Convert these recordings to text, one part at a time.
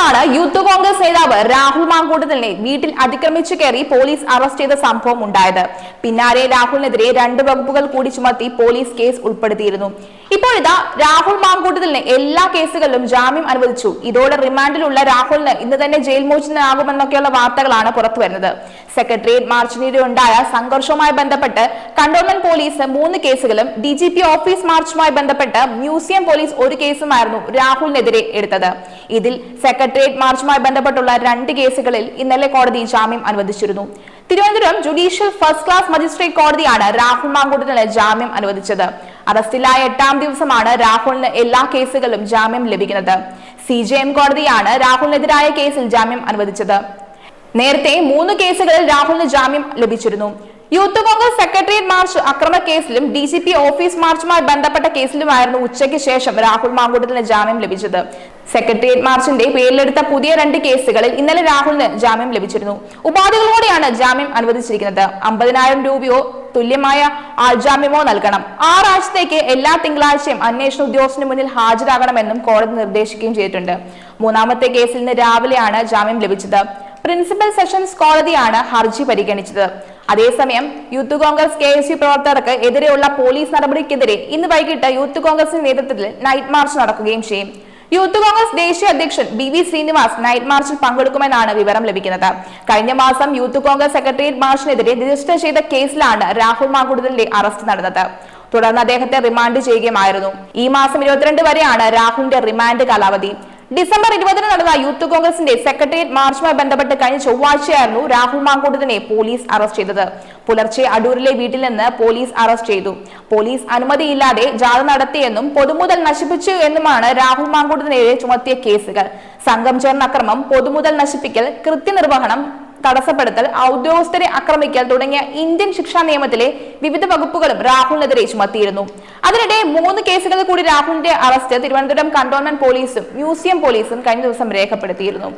മാസമാണ് യൂത്ത് കോൺഗ്രസ് നേതാവ് രാഹുൽ മാങ്കൂട്ടത്തിനെ വീട്ടിൽ അതിക്രമിച്ചു കയറി പോലീസ് അറസ്റ്റ് ചെയ്ത സംഭവം ഉണ്ടായത്. പിന്നാലെ രാഹുലിനെതിരെ രണ്ട് വകുപ്പുകൾ കൂടി ചുമത്തി പോലീസ് കേസ് ഉൾപ്പെടുത്തിയിരുന്നു. ഇപ്പോഴിതാ രാഹുൽ മാങ്കൂട്ടത്തിലിന് എല്ലാ കേസുകളിലും ജാമ്യം അനുവദിച്ചു. ഇതോടെ റിമാൻഡിലുള്ള രാഹുലിന് ഇന്ന് തന്നെ ജയിൽ മോചിതനാകുമെന്നൊക്കെയുള്ള വാർത്തകളാണ് പുറത്തു വരുന്നത് സെക്രട്ടേറിയറ്റ് മാർച്ചിനിടെ ഉണ്ടായ സംഘർഷവുമായി ബന്ധപ്പെട്ട് കണ്ടോൺമെന്റ് പോലീസ് മൂന്ന് കേസുകളും ഡി ജി പി ഓഫീസ് മാർച്ചുമായി ബന്ധപ്പെട്ട് മ്യൂസിയം പോലീസ് ഒരു കേസുമായിരുന്നു രാഹുലിനെതിരെ എടുത്തത്. ഇതിൽ സെക്രട്ടേറിയറ്റ് മാർച്ചുമായി ബന്ധപ്പെട്ടുള്ള രണ്ട് കേസുകളിൽ ഇന്നലെ കോടതി ജാമ്യം അനുവദിച്ചിരുന്നു. Thiruvananthapuram judicial first class magistrate കോടതിയാണ് രാഹുൽ മാങ്കൂട്ടത്തിന് ജാമ്യം അനുവദിച്ചത്. അറസ്റ്റിലായ എട്ടാം ദിവസമാണ് രാഹുലിന് എല്ലാ കേസുകളിലും ജാമ്യം ലഭിക്കുന്നത്. സി ജെ എം കോടതിയാണ് രാഹുലിനെതിരായ കേസിൽ ജാമ്യം അനുവദിച്ചത്. നേരത്തെ മൂന്ന് കേസുകളിൽ രാഹുലിന് ജാമ്യം ലഭിച്ചിരുന്നു. യൂത്ത് കോൺഗ്രസ് സെക്രട്ടേറിയറ്റ് മാർച്ച് അക്രമ കേസിലും ഡി ജി പി ഓഫീസ് മാർച്ചുമായി ബന്ധപ്പെട്ട കേസിലുമായിരുന്നു ഉച്ചയ്ക്ക് ശേഷം രാഹുൽ മാങ്കൂട്ടത്തിന് ജാമ്യം ലഭിച്ചത്. സെക്രട്ടേറിയറ്റ് മാർച്ചിന്റെ പേരിലെടുത്ത പുതിയ രണ്ട് കേസുകളിൽ ഇന്നലെ രാഹുലിന് ജാമ്യം ലഭിച്ചിരുന്നു. ഉപാധികളോടെയാണ് ജാമ്യം അനുവദിച്ചിരിക്കുന്നത്. അമ്പതിനായിരം രൂപയോ തുല്യമായ ആൾജാമ്യമോ നൽകണം. ആറാഴ്ചത്തേക്ക് എല്ലാ തിങ്കളാഴ്ചയും അന്വേഷണ ഉദ്യോഗസ്ഥന് മുന്നിൽ ഹാജരാകണമെന്നും കോടതി നിർദ്ദേശിക്കുകയും ചെയ്തിട്ടുണ്ട്. മൂന്നാമത്തെ കേസിൽ നിന്ന് രാവിലെയാണ് ജാമ്യം ലഭിച്ചത്. പ്രിൻസിപ്പൽ സെഷൻസ് കോടതിയാണ് ഹർജി പരിഗണിച്ചത്. അതേസമയം Youth Congress K S U പ്രവർത്തകർക്ക് എതിരെയുള്ള പോലീസ് നടപടിക്കെതിരെ ഇന്ന് വൈകിട്ട് യൂത്ത് കോൺഗ്രസിന്റെ നേതൃത്വത്തിൽ നൈറ്റ് മാർച്ച് നടക്കുകയും ചെയ്യും. യൂത്ത് കോൺഗ്രസ് ദേശീയ അധ്യക്ഷൻ ബി വി ശ്രീനിവാസ് നൈറ്റ് മാർച്ചിൽ പങ്കെടുക്കുമെന്നാണ് വിവരം ലഭിക്കുന്നത്. കഴിഞ്ഞ മാസം യൂത്ത് കോൺഗ്രസ് സെക്രട്ടേറിയറ്റ് മാർച്ചിനെതിരെ രജിസ്റ്റർ ചെയ്ത കേസിലാണ് രാഹുൽ മാങ്കുടലിന്റെ അറസ്റ്റ് നടന്നത്. തുടർന്ന് അദ്ദേഹത്തെ റിമാൻഡ് ചെയ്യുകയുമായിരുന്നു. ഈ മാസം ഇരുപത്തിരണ്ട് വരെയാണ് രാഹുലിന്റെ റിമാൻഡ് കാലാവധി. ഡിസംബർ ഇരുപതിന് നടന്ന യൂത്ത് കോൺഗ്രസിന്റെ സെക്രട്ടേറിയറ്റ് മാർച്ചുമായി ബന്ധപ്പെട്ട് കഴിഞ്ഞ ചൊവ്വാഴ്ചയായിരുന്നു രാഹുൽ മാങ്കൂട്ടത്തിനെ പോലീസ് അറസ്റ്റ് ചെയ്തത്. പുലർച്ചെ അടൂരിലെ വീട്ടിൽ നിന്ന് പോലീസ് അറസ്റ്റ് ചെയ്തു. പോലീസ് അനുമതിയില്ലാതെ ജാഥ നടത്തിയെന്നും പൊതുമുതൽ നശിപ്പിച്ചു എന്നുമാണ് രാഹുൽ മാങ്കൂട്ടത്തിനെതിരെ ചുമത്തിയ കേസുകൾ. സംഘം ചേർന്ന അക്രമം പൊതുമുതൽ നശിപ്പിക്കൽ കൃത്യനിർവഹണം തടസ്സപ്പെടുത്തൽ ഔദ്യോഗസ്ഥരെ ആക്രമിക്കൽ തുടങ്ങിയ ഇന്ത്യൻ ശിക്ഷാ നിയമത്തിലെ വിവിധ വകുപ്പുകളും രാഹുലിനെതിരെ ചുമത്തിയിരുന്നു. അതിനിടെ മൂന്ന് കേസുകളിൽ കൂടി രാഹുലിന്റെ അറസ്റ്റ് തിരുവനന്തപുരം കണ്ടോൺമെന്റ് പോലീസും മ്യൂസിയം പോലീസും കഴിഞ്ഞ ദിവസം രേഖപ്പെടുത്തിയിരുന്നു.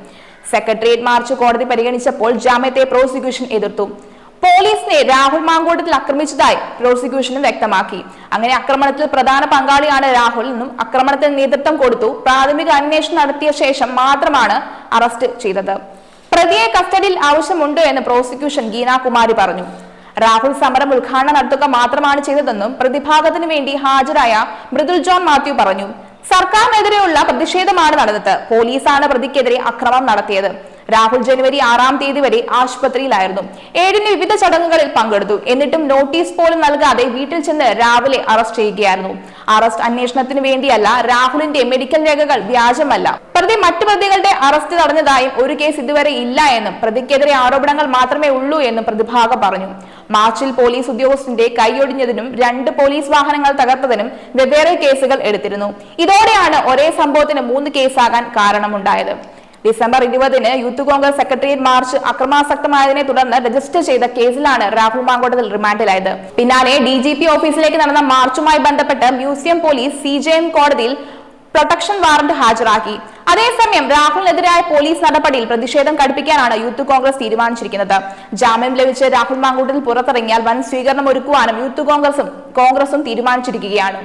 സെക്രട്ടേറിയറ്റ് മാർച്ച് കോടതി പരിഗണിച്ചപ്പോൾ ജാമ്യത്തെ പ്രോസിക്യൂഷൻ എതിർത്തു. പോലീസിനെ രാഹുൽ മാങ്കോട്ടത്തിൽ ആക്രമിച്ചതായി പ്രോസിക്യൂഷനും വ്യക്തമാക്കി. അങ്ങനെ ആക്രമണത്തിൽ പ്രധാന പങ്കാളിയാണ് രാഹുൽ എന്നും ആക്രമണത്തിന് നേതൃത്വം കൊടുത്തു. പ്രാഥമിക അന്വേഷണം നടത്തിയ ശേഷം മാത്രമാണ് അറസ്റ്റ് ചെയ്തത്. പ്രതിയെ കസ്റ്റഡിയിൽ ആവശ്യമുണ്ടോ എന്ന് പ്രോസിക്യൂഷൻ ഗീനാകുമാരി പറഞ്ഞു. രാഹുൽ സമരം ഉദ്ഘാടനം നടത്തുക മാത്രമാണ് ചെയ്തതെന്നും പ്രതിഭാഗത്തിനു വേണ്ടി ഹാജരായ മൃദുൽ ജോൺ മാത്യു പറഞ്ഞു. സർക്കാരിനെതിരെയുള്ള പ്രതിഷേധമാണ് നടന്നത്. പോലീസാണ് പ്രതിക്കെതിരെ അക്രമം നടത്തിയത്. രാഹുൽ ജനുവരി ആറാം തീയതി വരെ ആശുപത്രിയിലായിരുന്നു. ഏഴിന് വിവിധ ചടങ്ങുകളിൽ പങ്കെടുത്തു. എന്നിട്ടും നോട്ടീസ് പോലും നൽകാതെ വീട്ടിൽ ചെന്ന് രാവിലെ അറസ്റ്റ് ചെയ്യുകയായിരുന്നു. അറസ്റ്റ് അന്വേഷണത്തിന് വേണ്ടിയല്ല രാഹുലിന്റെ മെഡിക്കൽ രേഖകൾ വ്യാജമല്ല. പ്രതി മറ്റു പ്രതികളുടെ അറസ്റ്റ് തടഞ്ഞതായും ഒരു കേസ് ഇതുവരെ ഇല്ല എന്നും പ്രതിക്കെതിരെ ആരോപണങ്ങൾ മാത്രമേ ഉള്ളൂ എന്നും പ്രതിഭാഗം പറഞ്ഞു. മാർച്ചിൽ പോലീസ് ഉദ്യോഗസ്ഥന്റെ കൈയൊടിഞ്ഞതിനും രണ്ട് പോലീസ് വാഹനങ്ങൾ തകർത്തതിനും വെവ്വേറെ കേസുകൾ എടുത്തിരുന്നു. ഇതോടെയാണ് ഒരേ സംഭവത്തിന് മൂന്ന് കേസാകാൻ കാരണമുണ്ടായത്. ഡിസംബർ ഇരുപതിന് യൂത്ത് കോൺഗ്രസ് സെക്രട്ടേറിയറ്റ് മാർച്ച് അക്രമാസക്തമായതിനെ തുടർന്ന് രജിസ്റ്റർ ചെയ്ത കേസിലാണ് രാഹുൽ മാങ്കോട്ടത്തിൽ റിമാൻഡിലായത്. പിന്നാലെ ഡി ജി പി ഓഫീസിലേക്ക് നടന്ന മാർച്ചുമായി ബന്ധപ്പെട്ട് museum police C J M കോടതിയിൽ പ്രൊട്ടക്ഷൻ വാറന്റ് ഹാജരാക്കി. അതേസമയം രാഹുലിനെതിരായ പോലീസ് നടപടിയിൽ പ്രതിഷേധം കടുപ്പിക്കാനാണ് യൂത്ത് കോൺഗ്രസ് തീരുമാനിച്ചിരിക്കുന്നത്. ജാമ്യം ലഭിച്ച് രാഹുൽ മാങ്കൂട്ടിൽ പുറത്തിറങ്ങിയാൽ വൻ സ്വീകരണം ഒരുക്കുവാനും യൂത്ത് കോൺഗ്രസും കോൺഗ്രസും തീരുമാനിച്ചിരിക്കുകയാണ്.